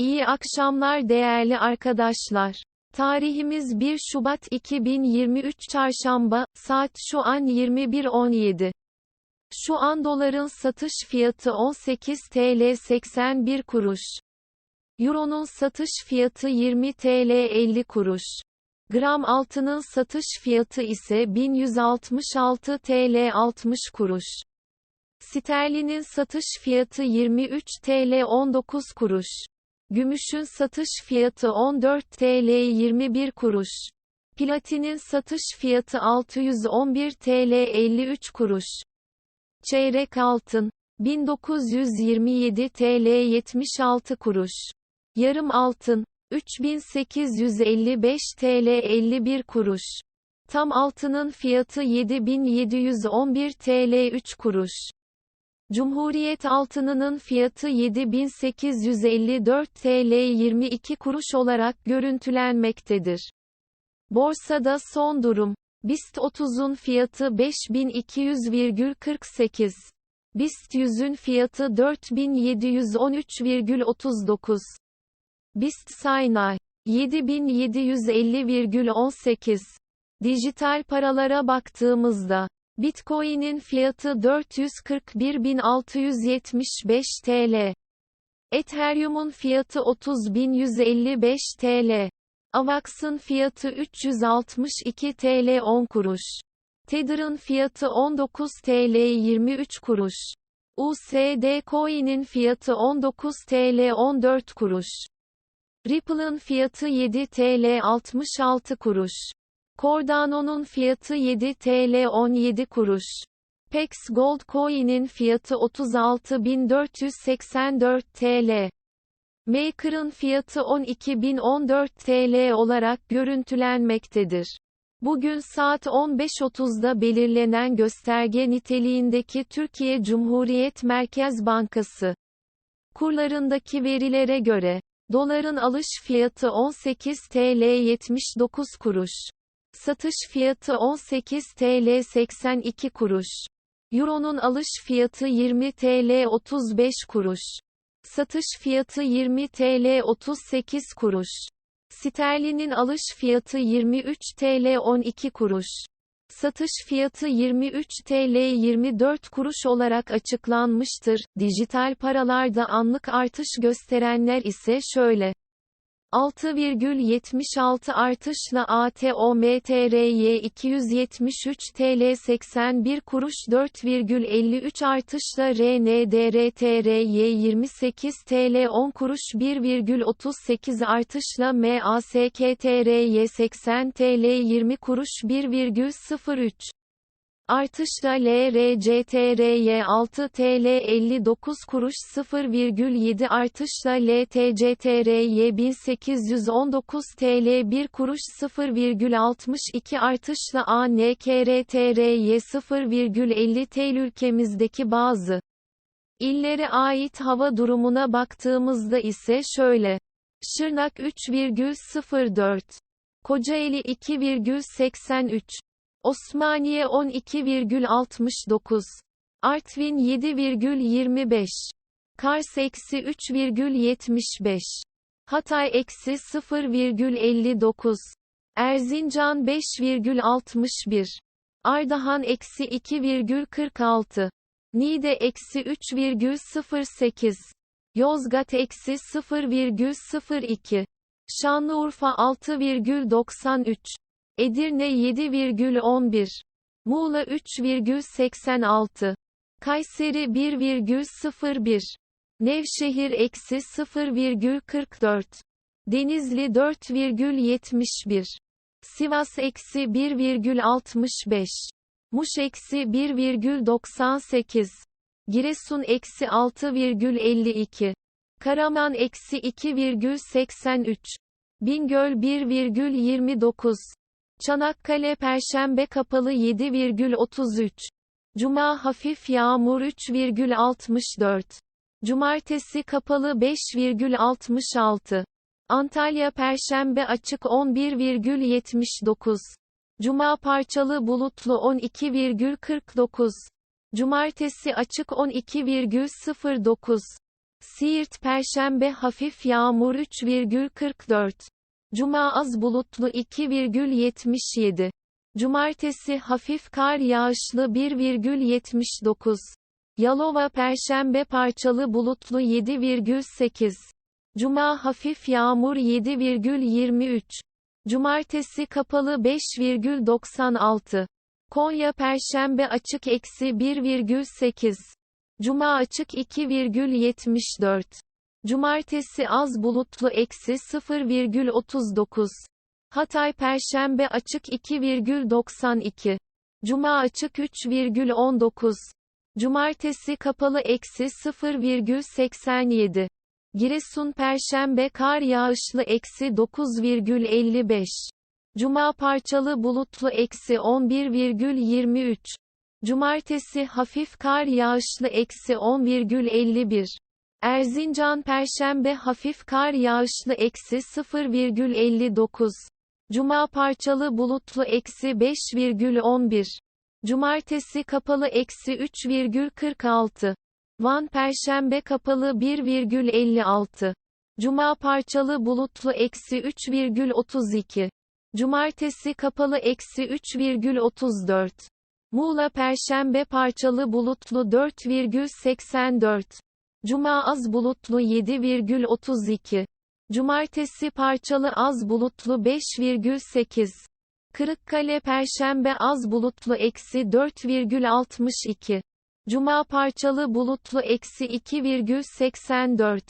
İyi akşamlar değerli arkadaşlar. Tarihimiz 1 Şubat 2023 Çarşamba, saat şu an 21.17. Şu an doların satış fiyatı 18 TL 81 kuruş. Euro'nun satış fiyatı 20 TL 50 kuruş. Gram altının satış fiyatı ise 1166 TL 60 kuruş. Sterlinin satış fiyatı 23 TL 19 kuruş. Gümüşün satış fiyatı 14 TL 21 kuruş. Platinin satış fiyatı 611 TL 53 kuruş. Çeyrek altın 1927 TL 76 kuruş. Yarım altın 3855 TL 51 kuruş. Tam altının fiyatı 7711 TL 3 kuruş. Cumhuriyet altınının fiyatı 7854 TL 22 kuruş olarak görüntülenmektedir. Borsada son durum. BIST 30'un fiyatı 5200,48. BIST 100'ün fiyatı 4713,39. BIST Saynay 7750,18. Dijital paralara baktığımızda Bitcoin'in fiyatı 441.675 TL. Ethereum'un fiyatı 30.155 TL. Avax'ın fiyatı 362 TL 10 kuruş. Tether'ın fiyatı 19 TL 23 kuruş. USD Coin'in fiyatı 19 TL 14 kuruş. Ripple'ın fiyatı 7 TL 66 kuruş. Cardano'nun fiyatı 7 TL 17 kuruş. Pex Gold Coin'in fiyatı 36.484 TL. Maker'ın fiyatı 12.014 TL olarak görüntülenmektedir. Bugün saat 15.30'da belirlenen gösterge niteliğindeki Türkiye Cumhuriyet Merkez Bankası kurlarındaki verilere göre, doların alış fiyatı 18 TL 79 kuruş. Satış fiyatı 18 TL 82 kuruş. Euro'nun alış fiyatı 20 TL 35 kuruş. Satış fiyatı 20 TL 38 kuruş. Sterlinin alış fiyatı 23 TL 12 kuruş. Satış fiyatı 23 TL 24 kuruş olarak açıklanmıştır. Dijital paralarda anlık artış gösterenler ise şöyle. 6,76 artışla ATOMTRY 273 TL 81 kuruş 4,53 artışla RNDRTRY 28 TL 10 kuruş 1,38 artışla MASKTRY 80 TL 20 kuruş 1,03 Artışla LRCTRY 6 TL 59 kuruş 0,7 artışla LTCTRY 1819 TL 1 kuruş 0,62 artışla ANKRTRY 0,50 TL ülkemizdeki bazı illere ait hava durumuna baktığımızda ise şöyle. Şırnak 3,04 Kocaeli 2,83 Osmaniye 12,69. Artvin 7,25. Kars eksi 3,75. Hatay eksi 0,59. Erzincan 5,61. Ardahan eksi 2,46. Niğde eksi 3,08. Yozgat eksi 0,02. Şanlıurfa 6,93. Edirne 7,11. Muğla 3,86. Kayseri 1,01. Nevşehir eksi 0,44. Denizli 4,71. Sivas eksi 1,65. Muş eksi 1,98. Giresun eksi 6,52. Karaman eksi 2,83. Bingöl 1,29. Çanakkale Perşembe kapalı 7,33. Cuma hafif yağmur 3,64. Cumartesi kapalı 5,66. Antalya Perşembe açık 11,79. Cuma parçalı bulutlu 12,49. Cumartesi açık 12,09. Siirt Perşembe hafif yağmur 3,44. Cuma az bulutlu 2,77. Cumartesi hafif kar yağışlı 1,79. Yalova Perşembe parçalı bulutlu 7,8. Cuma hafif yağmur 7,23. Cumartesi kapalı 5,96. Konya Perşembe açık eksi 1,8. Cuma açık 2,74. Cumartesi az bulutlu eksi 0,39. Hatay Perşembe açık 2,92. Cuma açık 3,19. Cumartesi kapalı eksi 0,87. Giresun Perşembe kar yağışlı eksi 9,55. Cuma parçalı bulutlu eksi 11,23. Cumartesi hafif kar yağışlı eksi 10,51. Erzincan Perşembe hafif kar yağışlı eksi 0,59. Cuma parçalı bulutlu eksi 5,11. Cumartesi kapalı eksi 3,46. Van Perşembe kapalı 1,56. Cuma parçalı bulutlu eksi 3,32. Cumartesi kapalı eksi 3,34. Muğla Perşembe parçalı bulutlu 4,84. Cuma az bulutlu 7,32. Cumartesi parçalı az bulutlu 5,8. Kırıkkale Perşembe az bulutlu eksi 4,62. Cuma parçalı bulutlu eksi 2,84.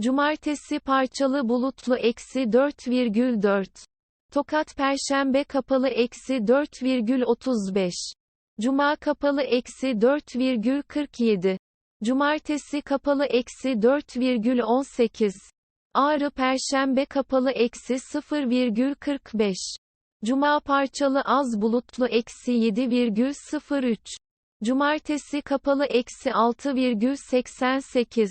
Cumartesi parçalı bulutlu eksi 4,4. Tokat Perşembe kapalı eksi 4,35. Cuma kapalı eksi 4,47. Cumartesi kapalı eksi 4,18. Ağrı Perşembe kapalı eksi 0,45. Cuma parçalı az bulutlu eksi 7,03. Cumartesi kapalı eksi 6,88.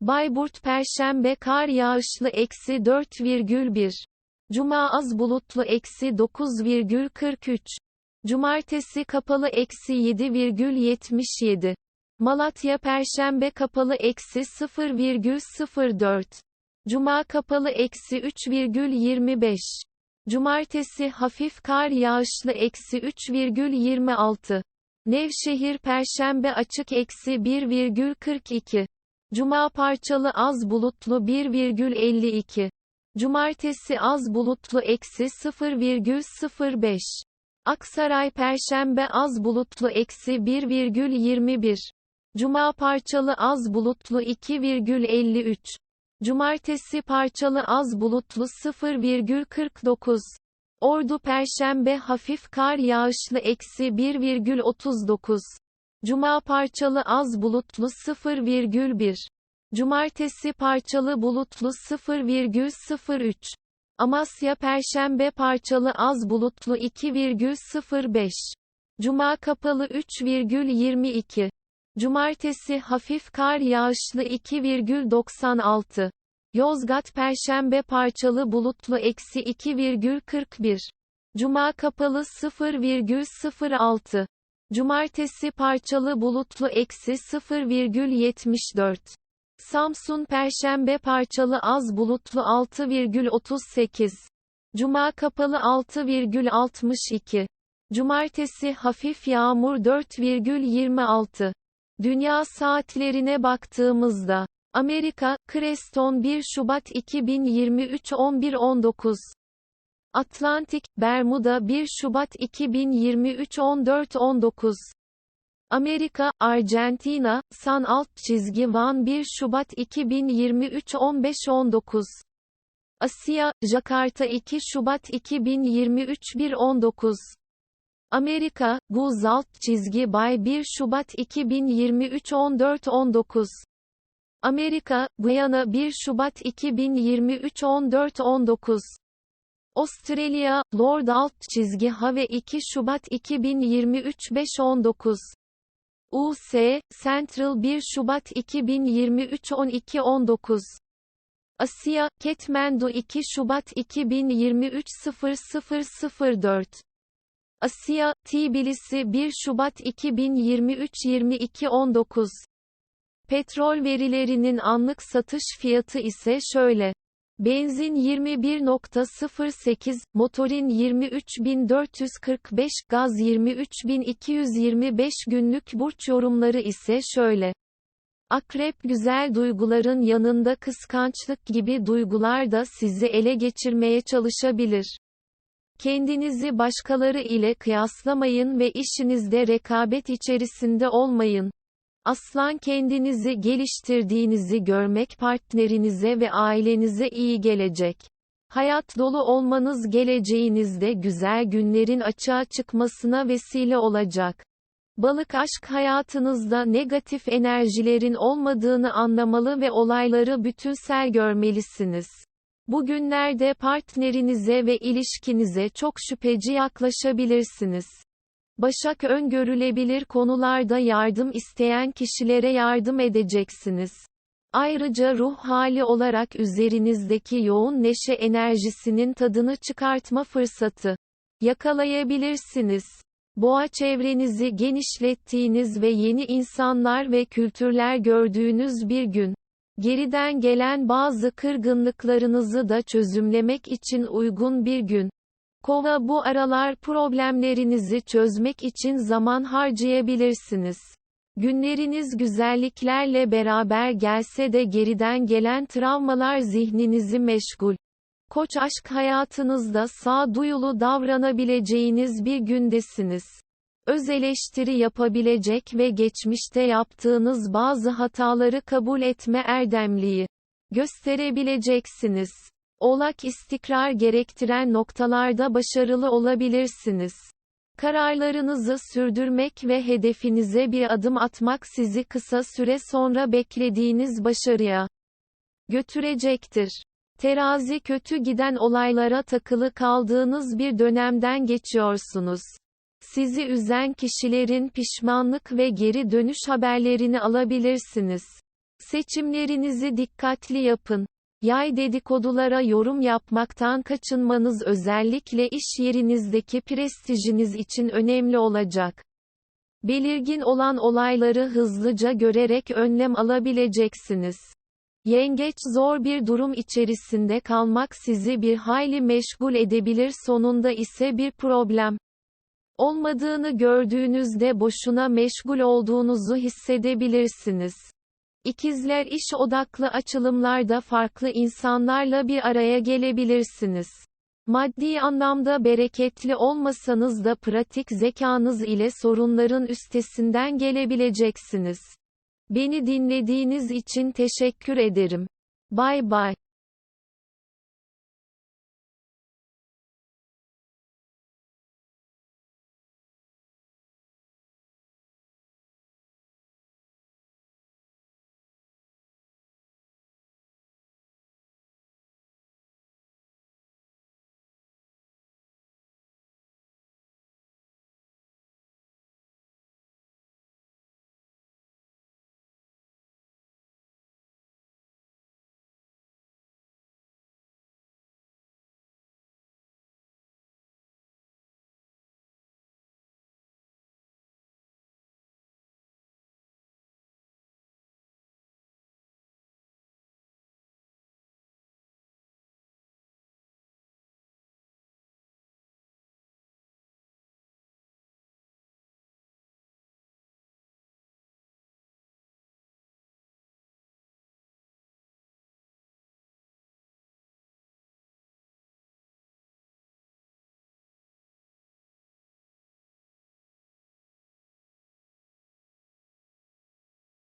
Bayburt Perşembe kar yağışlı eksi 4,1. Cuma az bulutlu eksi 9,43. Cumartesi kapalı eksi 7,77. Malatya Perşembe kapalı eksi 0,04. Cuma kapalı eksi 3,25. Cumartesi hafif kar yağışlı eksi 3,26. Nevşehir Perşembe açık eksi 1,42. Cuma parçalı az bulutlu 1,52. Cumartesi az bulutlu eksi 0,05. Aksaray Perşembe az bulutlu eksi 1,21. Cuma parçalı az bulutlu 2,53. Cumartesi parçalı az bulutlu 0,49. Ordu Perşembe hafif kar yağışlı eksi 1,39. Cuma parçalı az bulutlu 0,1. Cumartesi parçalı bulutlu 0,03. Amasya Perşembe parçalı az bulutlu 2,05. Cuma kapalı 3,22. Cumartesi hafif kar yağışlı 2,96. Yozgat Perşembe parçalı bulutlu eksi 2,41. Cuma kapalı 0,06. Cumartesi parçalı bulutlu eksi 0,74. Samsun Perşembe parçalı az bulutlu 6,38. Cuma kapalı 6,62. Cumartesi hafif yağmur 4,26. Dünya saatlerine baktığımızda Amerika, Creston 1 Şubat 2023 11.19 Atlantik, Bermuda 1 Şubat 2023 14.19 Amerika, Argentina, San alt çizgi Van 1 Şubat 2023 15.19 Asya, Jakarta 2 Şubat 2023 1.19 Amerika, Guz çizgi Bay 1 Şubat 2023 14.19 Amerika, Guyana 1 Şubat 2023 14.19 Avustralya, Lord alt çizgi Have 2 Şubat 2023 5.19 US, Central 1 Şubat 2023 12.19 Asya, Ketmendu 2 Şubat 2023 0004 Asya, Tbilisi 1 Şubat 2023 22.19 Petrol verilerinin anlık satış fiyatı ise şöyle. Benzin 21.08, motorin 23.445, gaz 23.225 günlük burç yorumları ise şöyle. Akrep güzel duyguların yanında kıskançlık gibi duygular da sizi ele geçirmeye çalışabilir. Kendinizi başkaları ile kıyaslamayın ve işinizde rekabet içerisinde olmayın. Aslan kendinizi geliştirdiğinizi görmek partnerinize ve ailenize iyi gelecek. Hayat dolu olmanız geleceğinizde güzel günlerin açığa çıkmasına vesile olacak. Balık aşk hayatınızda negatif enerjilerin olmadığını anlamalı ve olayları bütünsel görmelisiniz. Bugünlerde partnerinize ve ilişkinize çok şüpheci yaklaşabilirsiniz. Başak öngörülebilir konularda yardım isteyen kişilere yardım edeceksiniz. Ayrıca ruh hali olarak üzerinizdeki yoğun neşe enerjisinin tadını çıkartma fırsatı yakalayabilirsiniz. Boğa çevrenizi genişlettiğiniz ve yeni insanlar ve kültürler gördüğünüz bir gün. Geriden gelen bazı kırgınlıklarınızı da çözümlemek için uygun bir gün. Kova bu aralar problemlerinizi çözmek için zaman harcayabilirsiniz. Günleriniz güzelliklerle beraber gelse de geriden gelen travmalar zihninizi meşgul. Koç aşk hayatınızda sağduyulu davranabileceğiniz bir gündesiniz. Öz eleştiri yapabilecek ve geçmişte yaptığınız bazı hataları kabul etme erdemliği gösterebileceksiniz. Oğlak istikrar gerektiren noktalarda başarılı olabilirsiniz. Kararlarınızı sürdürmek ve hedefinize bir adım atmak sizi kısa süre sonra beklediğiniz başarıya götürecektir. Terazi kötü giden olaylara takılı kaldığınız bir dönemden geçiyorsunuz. Sizi üzen kişilerin pişmanlık ve geri dönüş haberlerini alabilirsiniz. Seçimlerinizi dikkatli yapın. Yay dedikodulara yorum yapmaktan kaçınmanız özellikle iş yerinizdeki prestijiniz için önemli olacak. Belirgin olan olayları hızlıca görerek önlem alabileceksiniz. Yengeç zor bir durum içerisinde kalmak sizi bir hayli meşgul edebilir sonunda ise bir problem olmadığını gördüğünüzde boşuna meşgul olduğunuzu hissedebilirsiniz. İkizler iş odaklı açılımlarda farklı insanlarla bir araya gelebilirsiniz. Maddi anlamda bereketli olmasanız da pratik zekanız ile sorunların üstesinden gelebileceksiniz. Beni dinlediğiniz için teşekkür ederim. Bay bay.